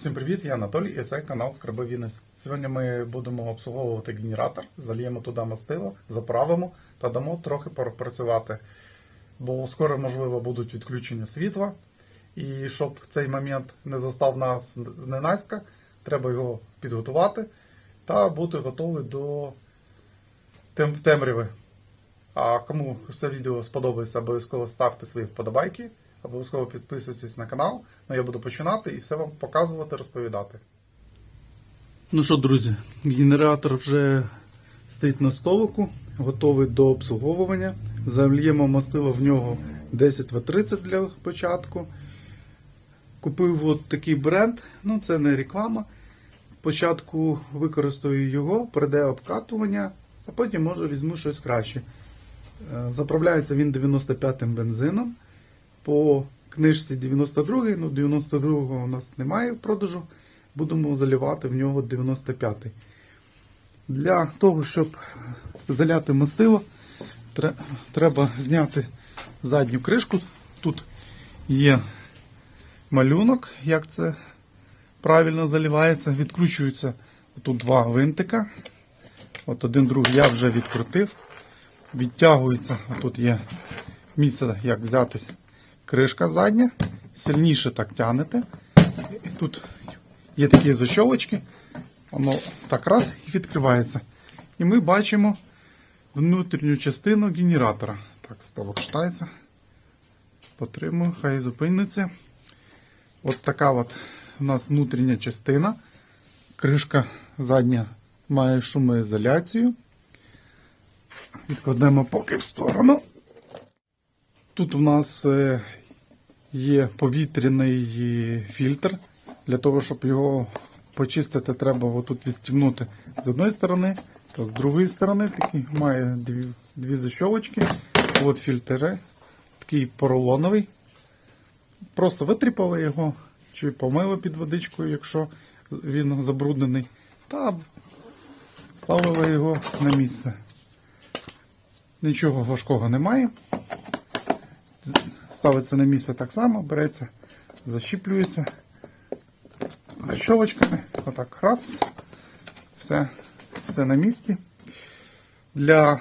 Всім привіт, я Анатолій і це канал Скраби Вінес. Сьогодні ми будемо обслуговувати генератор, зальємо туди мастило, заправимо та дамо трохи попрацювати. Бо скоро, можливо, будуть відключення світла. І щоб цей момент не застав нас зненацька, треба його підготувати та бути готовий до темряви. А кому це відео сподобається, обов'язково ставте свої вподобайки, обов'язково підписуйтесь на канал. Ну я буду починати і все вам показувати, розповідати. Ну що, друзі, генератор вже стоїть на столику, готовий до обслуговування. Зальємо мастило в нього 10В30 для початку. Купив от такий бренд, ну це не реклама. Спочатку використаю його, прийде обкатування, а потім може візьму щось краще. Е, Заправляється він 95-м бензином. По книжці 92-й, ну 92-го у нас немає в продажу. Будемо заливати в нього 95-й. Для того, щоб заляти мастило, треба зняти задню кришку. Тут є малюнок, як це правильно заливається. Відкручуються тут два винтика. От один другий я вже відкрутив. Відтягується, тут є місце, як взятися. Кришка задня, сильніше так тягнете. Тут є такі защолочки, воно так раз і відкривається. І ми бачимо внутрішню частину генератора. Так, столок штається. Потримую, хай зупиниться. От така от у нас внутрішня частина. Кришка задня має шумоізоляцію. Відкладемо поки в сторону. Тут в нас е, є повітряний фільтр. Для того, щоб його почистити, треба отут відстібнути з одної сторони та з другої сторони. Такий має дві, дві защолочки. От фільтр такий поролоновий. Просто витріпали його чи помили під водичкою, якщо він забруднений. Та ставили його на місце. Нічого важкого немає. Ставиться на місце так само, береться, защіплюється защолочками. Отак раз. Все, все на місці. Для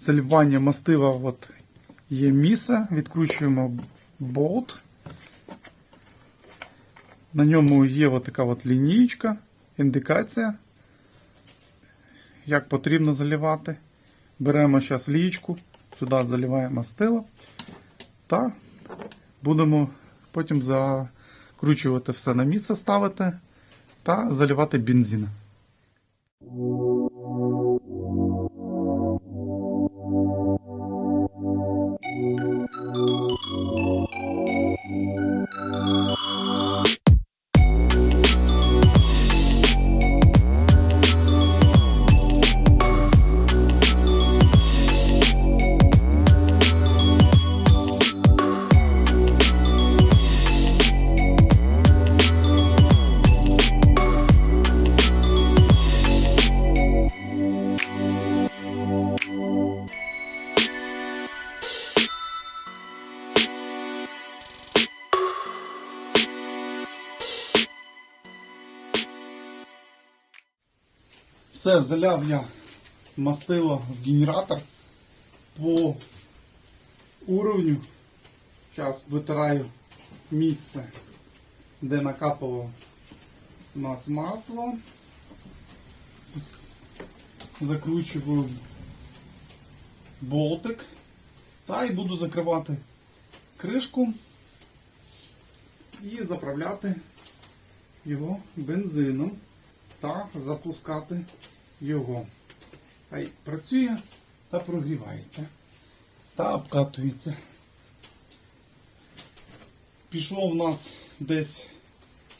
заливання мастила от є місце. Відкручуємо болт. На ньому є от така от лінієчка, індикація, як потрібно заливати. Беремо зараз лієчку, сюди заливаємо мастило та будемо потім закручувати все на місце ставити та заливати бензин. Все, заляв я мастило в генератор по уровню. Зараз витираю місце, де накапало у нас масло. Закручую болтик та і буду закривати кришку і заправляти його бензином та запускати його. Хай працює та прогрівається. Та обкатується. Пішло в нас десь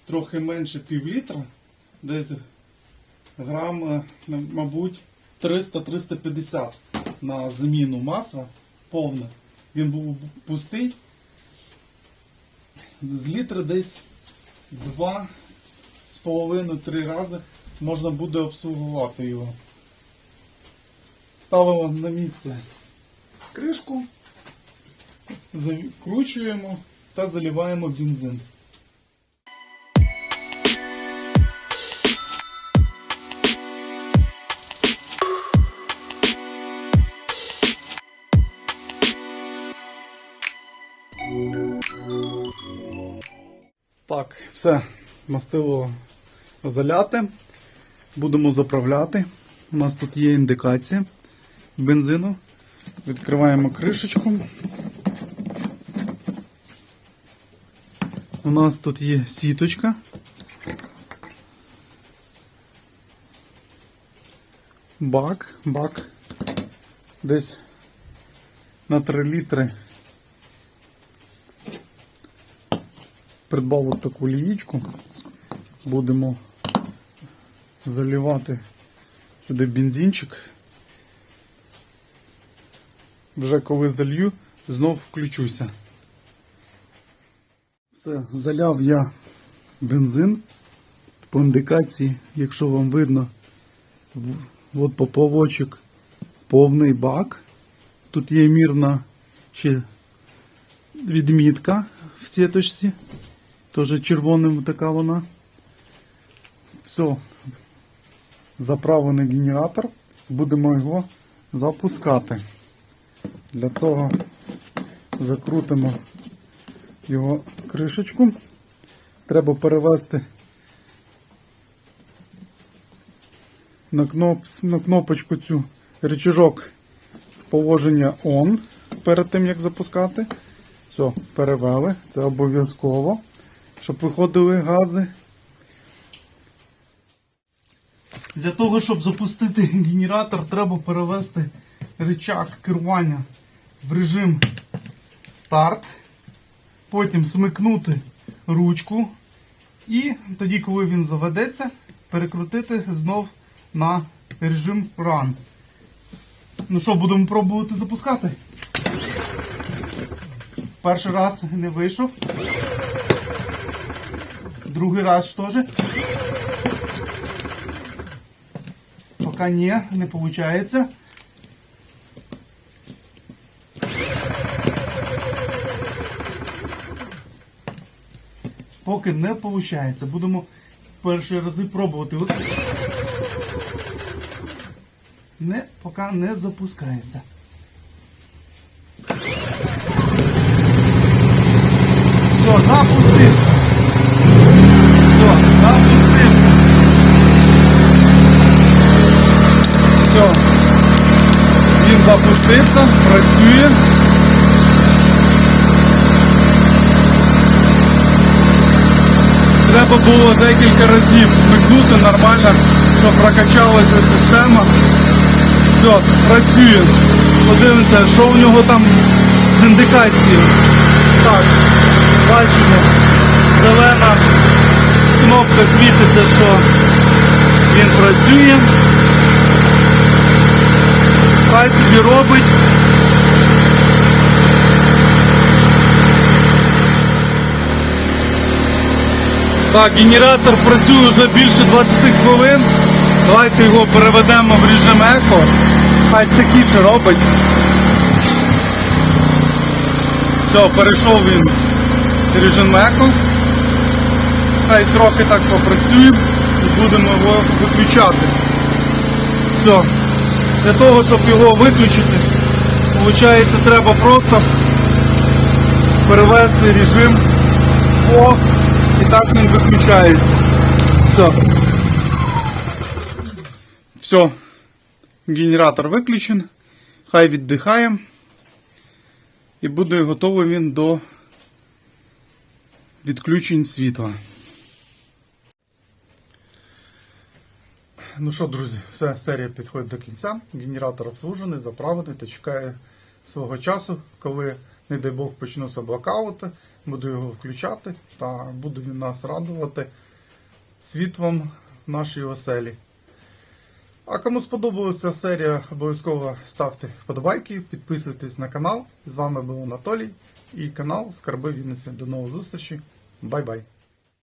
трохи менше пів літра, десь грам, е, мабуть, 300-350 на заміну масла повне. Він був пустий. З літра десь 2 з половиною три рази можна буде обслугувати його. Ставимо на місце кришку, закручуємо та заливаємо бензин. Так, все, мастило заляте. Будемо заправляти. У нас тут є індикація бензину. Відкриваємо кришечку. У нас тут є сіточка. Бак, бак. Десь на 3 літри. Придбав от таку лієчку. Будемо заливати сюди бензинчик. Вже коли залью, знов включуся. Все, заляв я бензин. По індикації, якщо вам видно, от поплавочок повний бак. Тут є мірна ще відмітка в сіточці. Теж червоним така вона. Все. Заправлений генератор. Будемо його запускати. Для того закрутимо його кришечку. Треба перевести на, кноп, на кнопочку цю рычажок в положення ON перед тим як запускати. Все, перевели. Це обов'язково, щоб виходили гази. Для того, щоб запустити генератор, треба перевести рычаг керування в режим старт. Потім смикнути ручку. І тоді, коли він заведеться, перекрутити знов на режим Run. Ну що, будемо пробувати запускати? Перший раз не вийшов. Другий раз теж. Пока не, не получается. Поки не получається. Будемо перші рази пробувати. Не, поки не запускається. Все, запустився. Все, запустився. Все. Він запустився, працює. Треба було декілька разів смикнути нормально, щоб прокачалася система. Все, працює. Подивимося, що у нього там з індикацією. Так, бачимо, зелена кнопка світиться, що він працює. Хай собі робить. Так, генератор працює вже більше 20 хвилин. Давайте його переведемо в режим еко. Хай такіше робить. Все, перейшов він в режим еко. Хай трохи так попрацює і будемо його виключати. Все. Для того, щоб його виключити, виходить, треба просто перевести режим off і так він виключається. Все. Все. Генератор виключен. Хай віддихає. І буде готовий він до відключень світла. Ну що, друзі, все, серія підходить до кінця. Генератор обслужений, заправлений та чекає свого часу, коли, не дай Бог, почнуться блокаути, буду його включати та буде він нас радувати світлом в нашій оселі. А кому сподобалася серія, обов'язково ставте вподобайки, підписуйтесь на канал. З вами був Анатолій і канал Скарби Вінниці. До нових зустрічей. Бай-бай.